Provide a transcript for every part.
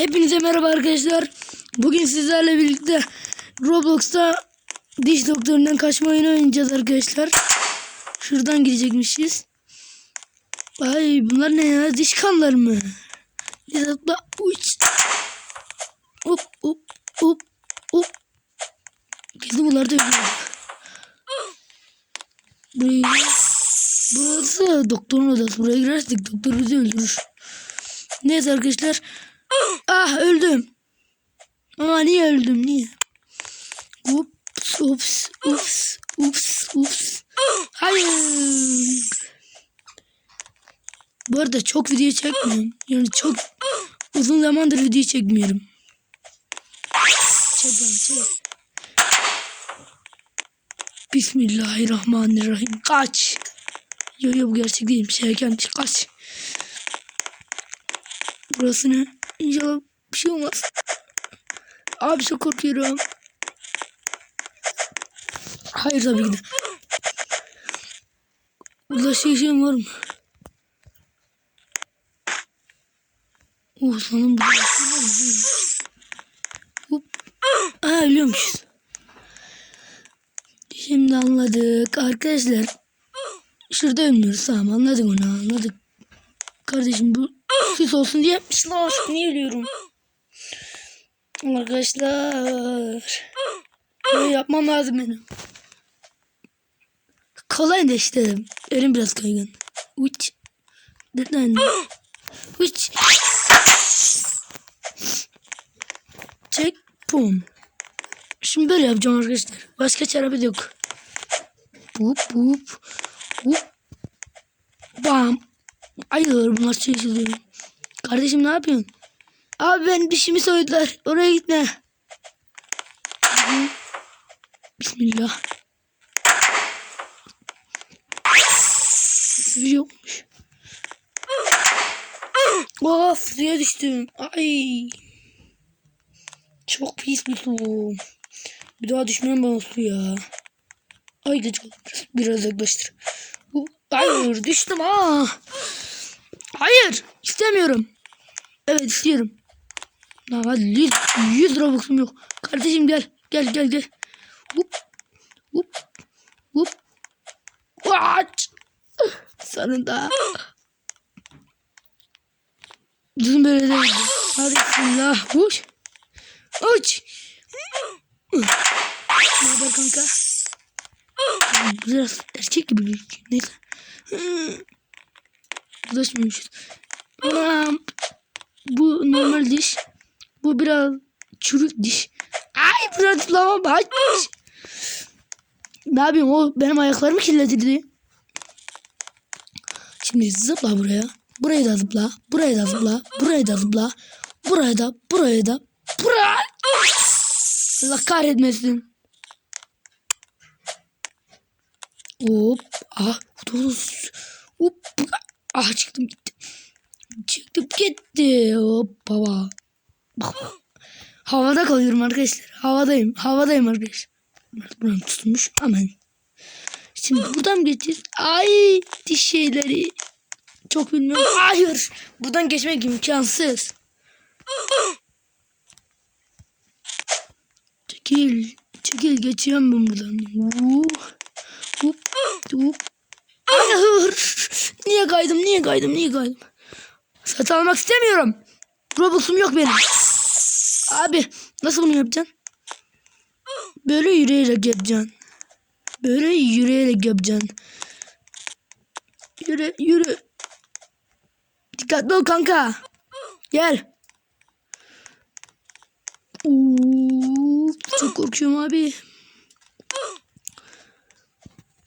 Hepinize merhaba arkadaşlar. Bugün sizlerle birlikte Roblox'ta diş doktorundan kaçma oyunu oynayacağız arkadaşlar. Şuradan girecekmişiz. Ay bunlar ne ya? Diş kanları mı? Biz atla. Uç. Hop hop hop hop. Kesin bunlar da ölüyor. Burayı... Burası doktorun odası. Buraya girersek doktor bizi öldürür. Neyse arkadaşlar. Ah öldüm. Aa niye öldüm niye? Ups ups ups ups ups. Hayır. Bu arada çok video çekmiyorum. Yani çok uzun zamandır video çekmiyorum. Çek lan. Bismillahirrahmanirrahim. Kaç. Yo yo bu gerçek değil. Şeyken kaç. Burası ne? İnşallah bir şey olmaz. Abi çok korkuyorum. Hayır tabii ki de. Burada şey var mı? Oh sanırım burada şey? Hop. Ha ölüyormuşuz. Şimdi anladık arkadaşlar. Şurada ölmüyoruz tamam anladık onu anladık. Kardeşim bu süs olsun diye yapmışlar. Niye ölüyorum? Arkadaşlar. Böyle yapmam lazım benim. Kolay da işte. Elim biraz kaygan. Uç. Neden? Uç. Çek. Pum. Şimdi böyle yapacağım arkadaşlar. Başka çare yok. Bup bup. Bup. Bam. Hayır bunlar şey çiziyor. Kardeşim ne yapıyorsun? Abi ben dişimi soydular. Oraya gitme. Bismillah. Şey yokmuş. Of suya düştüm. Ay. Çok pis bir su. Bir daha düşmem ben suya. Ay gıcık biraz, biraz yaklaştır. Hayır düştüm ha. Hayır istemiyorum. Evet istiyorum. Lan hadi 100, 100 Robux'um yok. Kardeşim gel. Gel gel gel. Hup. Hup. Hup. Aç. Sonunda. Bizim böyle değil. Hadi bismillah. Uç. Uç. Ne haber kanka? Biraz erkek gibi gözüküyor. Neyse. Uzlaşmıyormuşuz. Bu normal diş. Bu biraz çürük diş. Ay biraz lava baş. Ne yapayım o benim ayaklarımı kirletirdi. Şimdi zıpla buraya. Buraya da zıpla. Buraya da zıpla. Buraya da zıpla. Buraya da. Buraya da. Buraya. Allah kahretmesin. Hop. Ah. Dur. Hop. Ah çıktım gitti. Çıktım gitti. Hop. Baba. Havada kalıyorum arkadaşlar. Havadayım. Havadayım arkadaşlar. Buram tutulmuş. Aman. Şimdi buradan geçeceğiz? Ay diş şeyleri. Çok bilmiyorum. Hayır. Buradan geçmek imkansız. Çekil. Çekil geçiyorum ben buradan. Hop. Hop. Hayır. Niye kaydım? Niye kaydım? Niye kaydım? Satın almak istemiyorum. Robux'um yok benim. Abi nasıl bunu yapacaksın? Böyle yürüyerek yapacaksın. Böyle yürüyerek yapacaksın. Yürü yürü. Dikkatli ol kanka. Gel. Oo, çok korkuyorum abi.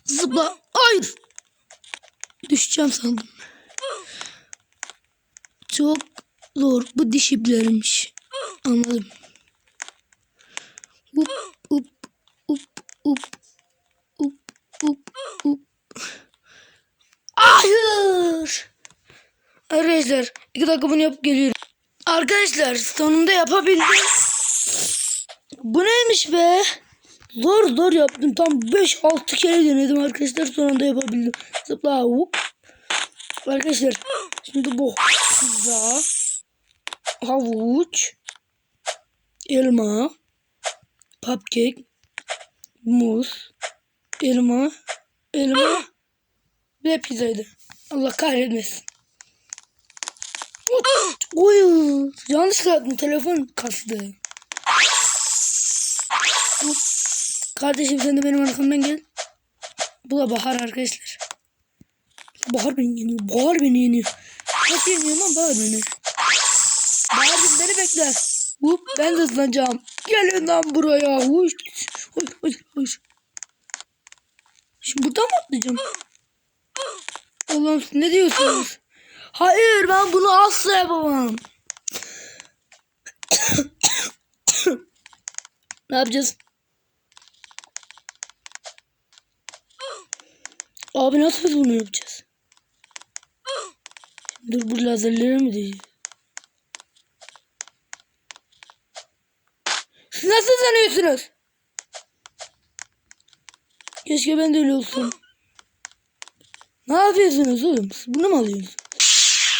Zıpla. Hayır. Düşeceğim sandım. Çok zor. Bu diş ipleriymiş. Anladım. Up up up up up up up. Hayır. Arkadaşlar iki dakika bunu yapıp geliyorum. Arkadaşlar sonunda yapabildim. Bu neymiş be? Zor zor yaptım. Tam 5-6 kere denedim arkadaşlar. Sonunda yapabildim. Zıpla. Hop. Arkadaşlar şimdi bu pizza havuç, elma, cupcake, muz, elma, elma ve pizzaydı. Allah kahretmesin. Oy, yanlış yaptım. Telefon kastı. Kardeşim sen de benim arkamdan gel. Bu da Bahar arkadaşlar. Bahar beni yeniyor. Bahar beni yeniyor. Nasıl yeniyor lan Bahar beni? Bahar'cığım beni bekle. Hop ben de hızlanacağım. Gelin lan buraya. Huş. Huş huş huş. Şimdi buradan mı atlayacağım? Allah'ım ne diyorsunuz? Hayır ben bunu asla yapamam. ne yapacağız? Abi nasıl biz bunu yapacağız? Dur bu lazerleri mi diyeceğiz? Siz nasıl sanıyorsunuz? Keşke ben de öyle olsam. Ne yapıyorsunuz oğlum? Siz bunu mu alıyorsunuz?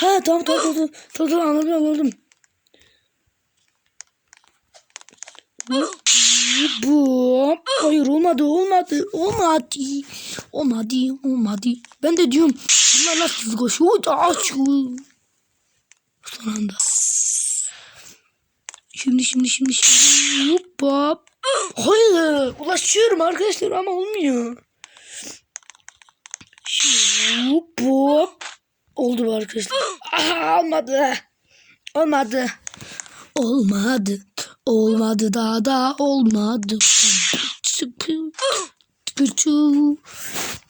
Ha tamam tamam tamam tamam, tamam, anladım anladım. Bu. Hayır olmadı olmadı olmadı. Olmadı olmadı. Ben de diyorum bunlar nasıl koşuyor? Aç. Son anda. Şimdi şimdi şimdi şimdi. Hoppa. Hayır ulaşıyorum arkadaşlar ama olmuyor. Şimdi hop hop. Oldu bu arkadaşlar. Aha, olmadı. Olmadı. Olmadı. Olmadı daha da olmadı.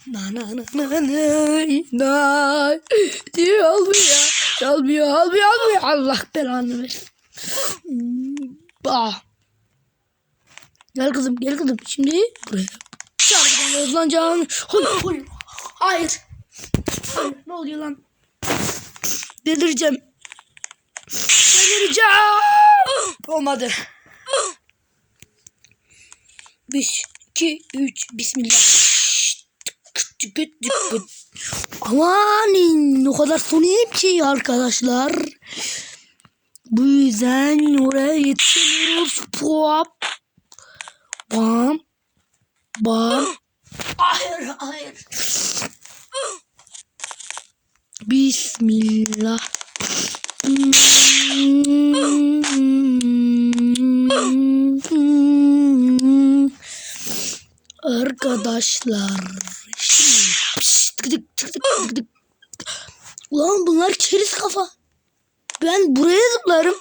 Na na na na na na diyor olmuyor. Olmuyor olmuyor olmuyor. Allah belanı versin. Bah. Gel kızım gel kızım. Şimdi buraya. Çarpıdan hızlanacağım. Hayır. Hayır. Hayır. Ne oluyor lan? Delireceğim. Delireceğim. Olmadı. 5, 2, 3, Bismillah. Aman o kadar son iyiyim ki arkadaşlar. Bu yüzden oraya yetişemiyoruz. Pop. Bam. Bam. Hayır hayır. Bismillah. Arkadaşlar. Tık tık. Ulan bunlar keriz kafa. Ben buraya zıplarım.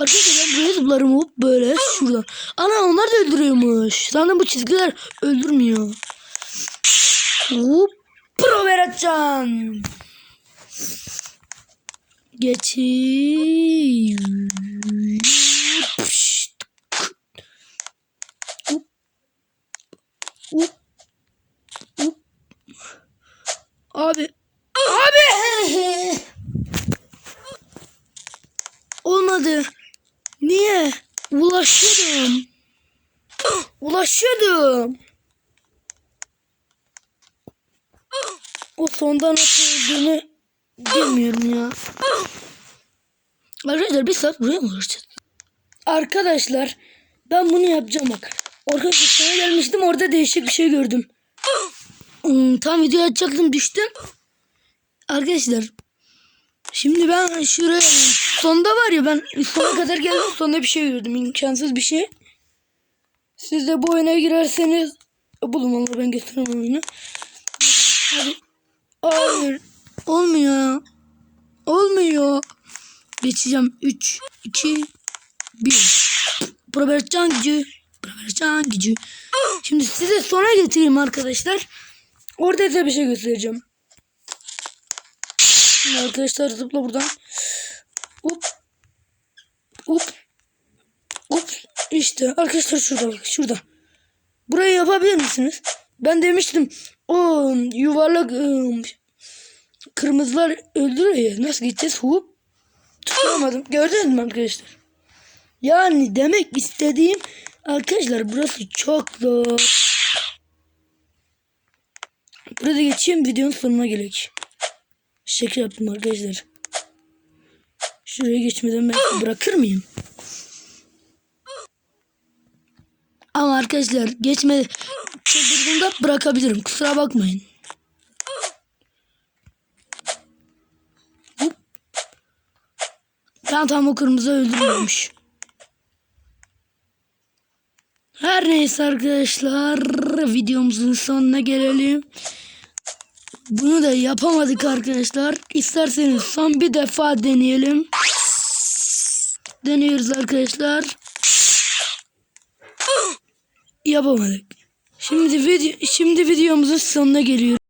Arkadaşlar ben buraya zıplarım hop böyle şuradan. Ana onlar da öldürüyormuş. Sanırım bu çizgiler öldürmüyor. Hop. Pro Beratcan. Pişt. Hop. Hop. Hop. Abi. Abi. Olmadı. Niye? Ulaşıyordum. Ulaşıyordum. O sondan nasıl öldüğünü bilmiyorum ya. Arkadaşlar bir saat buraya mı uğraşacağız? Arkadaşlar ben bunu yapacağım bak. Arkadaşlar sana gelmiştim orada değişik bir şey gördüm. Hmm, tam video açacaktım düştüm. Arkadaşlar şimdi ben şuraya sonda var ya ben sona kadar geldim sonda bir şey gördüm imkansız bir şey. Siz de bu oyuna girerseniz bulun valla ben gösteremem oyunu. Hayır. Olmuyor. Olmuyor. Geçeceğim. 3, 2, 1. Probertcan gücü. Probertcan gücü. Şimdi size sona getireyim arkadaşlar. Orada size bir şey göstereceğim. Şimdi arkadaşlar zıpla buradan. Hop. Hop. Hop. İşte arkadaşlar şurada bak şurada. Burayı yapabilir misiniz? Ben demiştim o yuvarlak ıı, kırmızılar öldürüyor ya. Nasıl gideceğiz? Hop. Tutamadım. Gördünüz mü arkadaşlar? Yani demek istediğim arkadaşlar burası çok zor. Burada geçeyim videonun sonuna gelek. Şaka yaptım arkadaşlar. Şuraya geçmeden belki bırakır mıyım? Ama arkadaşlar geçme çıldırdığımda bırakabilirim. Kusura bakmayın. Ben tam o kırmızı öldürmüyormuş. Her neyse arkadaşlar videomuzun sonuna gelelim. Bunu da yapamadık arkadaşlar. İsterseniz son bir defa deneyelim. Deniyoruz arkadaşlar. Yapamadık. Şimdi video şimdi videomuzun sonuna geliyoruz.